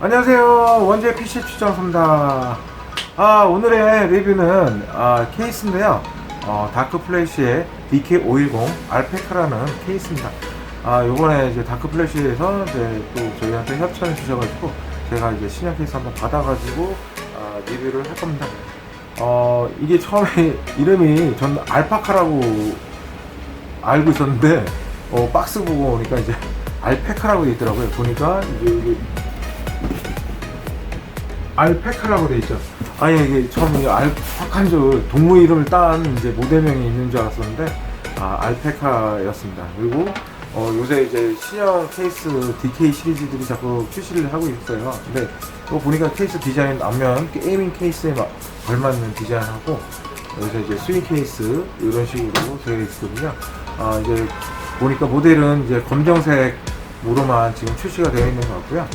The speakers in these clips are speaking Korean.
안녕하세요. 원재 PC 추천입니다. 아, 오늘의 리뷰는 아, 케이스인데요. 어, 다크 플래시의 DK510 알페카라는 케이스입니다. 아, 요번에 이제 다크 플래시에서 이제 또 저희한테 협찬을 주셔가지고 제가 이제 신형 케이스 한번 받아가지고 아, 리뷰를 할 겁니다. 어, 이게 처음에 이름이 전 알파카라고 알고 있었는데 어, 박스 보고 오니까 이제 알페카라고 돼 있더라고요. 보니까 이제 이게 알페카라고 돼 있죠. 아예 이게 처음에 알파카인 줄 동물 이름을 딴 이제 모델명이 있는 줄 알았었는데 아 알페카였습니다. 그리고 어, 요새 이제 신형 케이스 DK 시리즈들이 자꾸 출시를 하고 있어요. 근데 또 보니까 케이스 디자인 앞면 게이밍 케이스에 막 걸맞는 디자인하고 여기서 이제 스윙 케이스 이런 식으로 되어 있거든요. 아 이제 보니까 모델은 이제 검정색으로만 지금 출시가 되어 있는 것 같고요.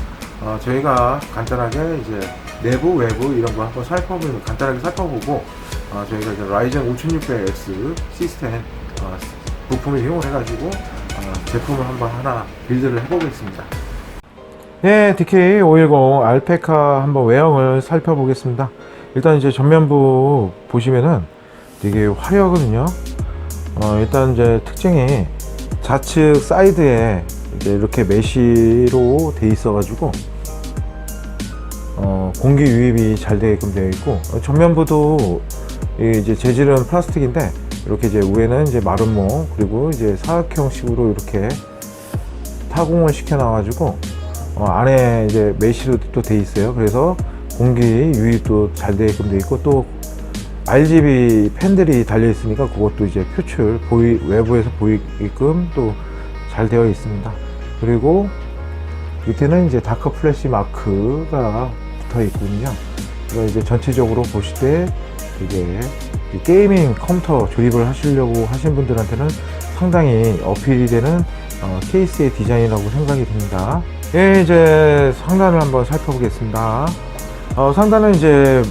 어, 저희가 간단하게 이제 내부 외부 이런 거 한번 살펴보면 간단하게 살펴보고 어, 저희가 이제 라이젠 5600X 시스템 어, 부품을 이용을 해가지고 어, 제품을 한번 하나 빌드를 해보겠습니다. 네, DK510 알페카 한번 외형을 살펴보겠습니다. 일단 이제 전면부 보시면은 되게 화려하거든요. 어, 일단 이제 특징이 좌측 사이드에 이제 이렇게 메쉬로 돼 있어가지고 어, 공기 유입이 잘 되게끔 되어 있고 어, 전면부도 이 이제 재질은 플라스틱인데 이렇게 이제 위에는 이제 마름모 그리고 이제 사각형식으로 이렇게 타공을 시켜 놔가지고 어, 안에 이제 메쉬로 또돼 있어요. 그래서 공기 유입도 잘 되게끔 돼 있고 또 RGB 팬들이 달려 있으니까 그것도 이제 표출 보이 외부에서 보이게끔 또 잘 되어 있습니다. 그리고 밑에는 이제 다크 플래시 마크가 붙어 있거든요. 그래서 이제 전체적으로 보실 때 이게 이 게이밍 컴퓨터 조립을 하시려고 하신 분들한테는 상당히 어필이 되는 어, 케이스의 디자인이라고 생각이 듭니다. 예, 이제 상단을 한번 살펴보겠습니다. 어, 상단은 이제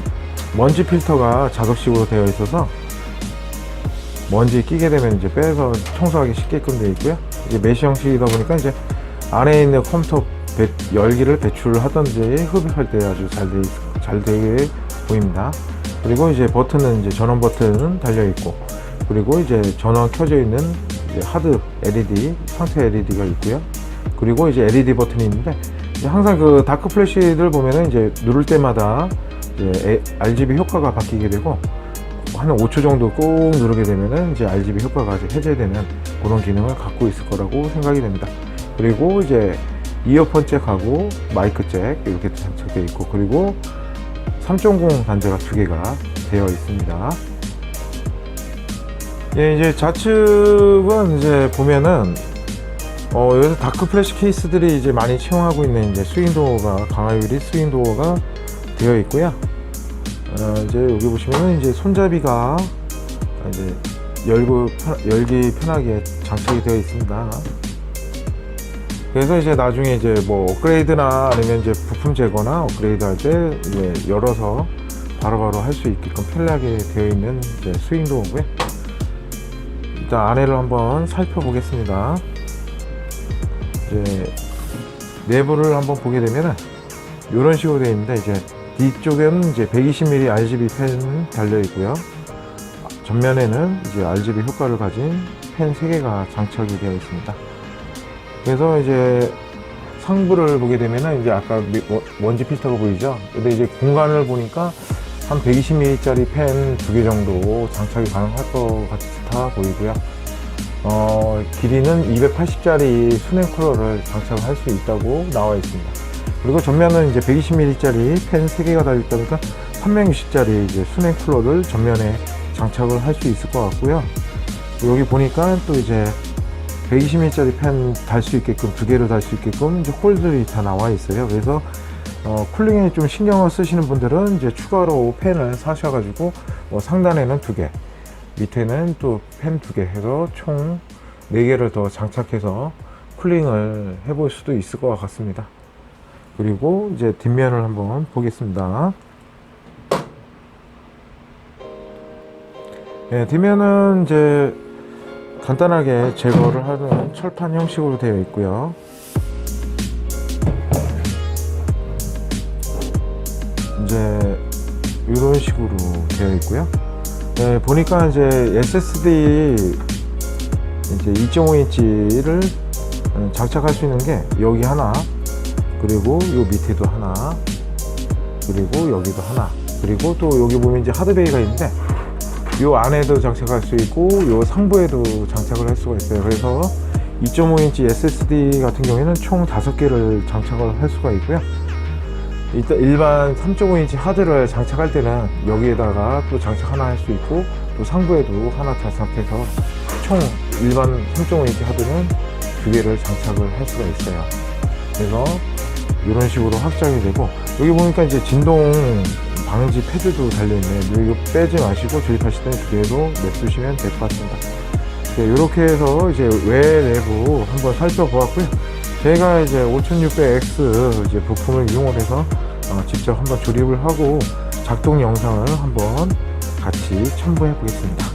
먼지 필터가 작업식으로 되어 있어서 먼지 끼게 되면 이제 빼서 청소하기 쉽게끔 되어 있고요. 이제 메시 형식이다 보니까 이제 안에 있는 컴퓨터 배- 열기를 배출하든지 흡입할 때 아주 잘, 되, 잘 되게 보입니다. 그리고 이제 버튼은 이제 전원 버튼은 달려 있고, 그리고 이제 전원 켜져 있는 하드 LED, 상태 LED가 있고요. 그리고 이제 LED 버튼이 있는데, 항상 그 다크 플래시들 보면은 이제 누를 때마다 이제 에- RGB 효과가 바뀌게 되고, 한 5초 정도 꾹 누르게 되면은 이제 RGB 효과가 이제 해제되는 그런 기능을 갖고 있을 거라고 생각이 됩니다. 그리고 이제 이어폰 잭하고 마이크 잭 이렇게 장착되어 있고 그리고 3.0 단자가 두 개가 되어 있습니다. 예, 이제 좌측은 이제 보면은 어, 여기서 다크 플래시 케이스들이 이제 많이 채용하고 있는 이제 스윙도어가 강화유리 스윙도어가 되어 있고요. 어, 이제 여기 보시면은 이제 손잡이가 이제 열고 편- 열기 편하게 장착이 되어 있습니다. 그래서 이제 나중에 이제 뭐 업그레이드나 아니면 이제 부품 제거나 업그레이드 할때 이제 열어서 바로바로 할 수 있게끔 편리하게 되어 있는 이제 스윙도어고요. 일단 안에를 한번 살펴보겠습니다. 이제 내부를 한번 보게 되면은 이런 식으로 되어 있는데 이제 뒤쪽에는 이제 120mm RGB 펜 달려 있고요. 전면에는 이제 RGB 효과를 가진 펜 3개가 장착이 되어 있습니다. 그래서 이제 상부를 보게 되면은 이제 아까 미- 뭐- 먼지 필터가 보이죠? 근데 이제 공간을 보니까 한 120mm짜리 펜 두 개 정도 장착이 가능할 것 같아 보이고요. 어, 길이는 280짜리 수냉 쿨러를 장착을 할수 있다고 나와 있습니다. 그리고 전면은 이제 120mm짜리 펜 3개가 달려있다 보니까 360짜리 이제 수냉 쿨러를 전면에 장착을 할 수 있을 것 같고요. 여기 보니까 또 이제 120mm짜리 펜달수 있게끔 두 개를 달수 있게끔 이제 홀들이 다 나와 있어요. 그래서 어, 쿨링에 좀 신경을 쓰시는 분들은 이제 추가로 펜을 사셔가지고 어, 상단에는 두 개, 밑에는 또펜두개 해서 총 네 개를 더 장착해서 쿨링을 해볼 수도 있을 것 같습니다. 그리고 이제 뒷면을 한번 보겠습니다. 예, 뒷면은 이제 간단하게 제거를 하는 철판 형식으로 되어 있고요. 이제 이런 식으로 되어 있고요. 네, 보니까 이제 SSD 이제 2.5인치를 장착할 수 있는 게 여기 하나, 그리고 요 밑에도 하나, 그리고 여기도 하나, 그리고 또 여기 보면 이제 하드베이가 있는데 요 안에도 장착할 수 있고 요 상부에도 장착을 할 수가 있어요. 그래서 2.5인치 SSD 같은 경우에는 총 5개를 장착을 할 수가 있고요. 일단 일반 3.5인치 하드를 장착할 때는 여기에다가 또 장착 하나 할 수 있고 또 상부에도 하나 장착해서 총 일반 3.5인치 하드는 두 개를 장착을 할 수가 있어요. 그래서 이런 식으로 확장이 되고 여기 보니까 이제 진동 방지 패드도 달려있네요. 이거 빼지 마시고 조립하실 때는 두 개로 냅두시면 될 것 같습니다. 네, 이렇게 해서 이제 외 내부 한번 살펴보았고요. 제가 이제 5600X 이제 부품을 이용을 해서 어, 직접 한번 조립을 하고 작동 영상을 한번 같이 첨부해 보겠습니다.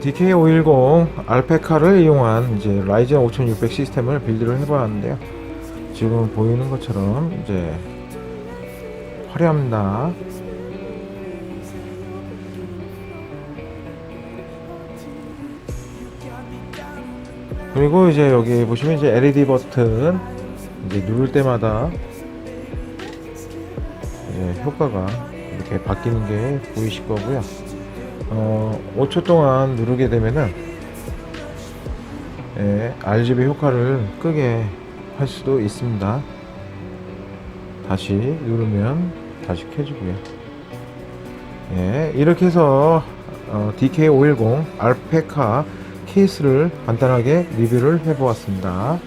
DK510 알페카를 이용한 이제 라이젠 5600 시스템을 빌드를 해보았는데요. 지금 보이는 것처럼 이제 화려합니다. 그리고 이제 여기 보시면 이제 LED 버튼 이제 누를 때마다 이제 효과가 이렇게 바뀌는 게 보이실 거고요. 어, 5초 동안 누르게 되면은 예, RGB 효과를 끄게 할 수도 있습니다. 다시 누르면 다시 켜지고요. 예, 이렇게 해서 어, DK510 알페카 케이스를 간단하게 리뷰를 해보았습니다.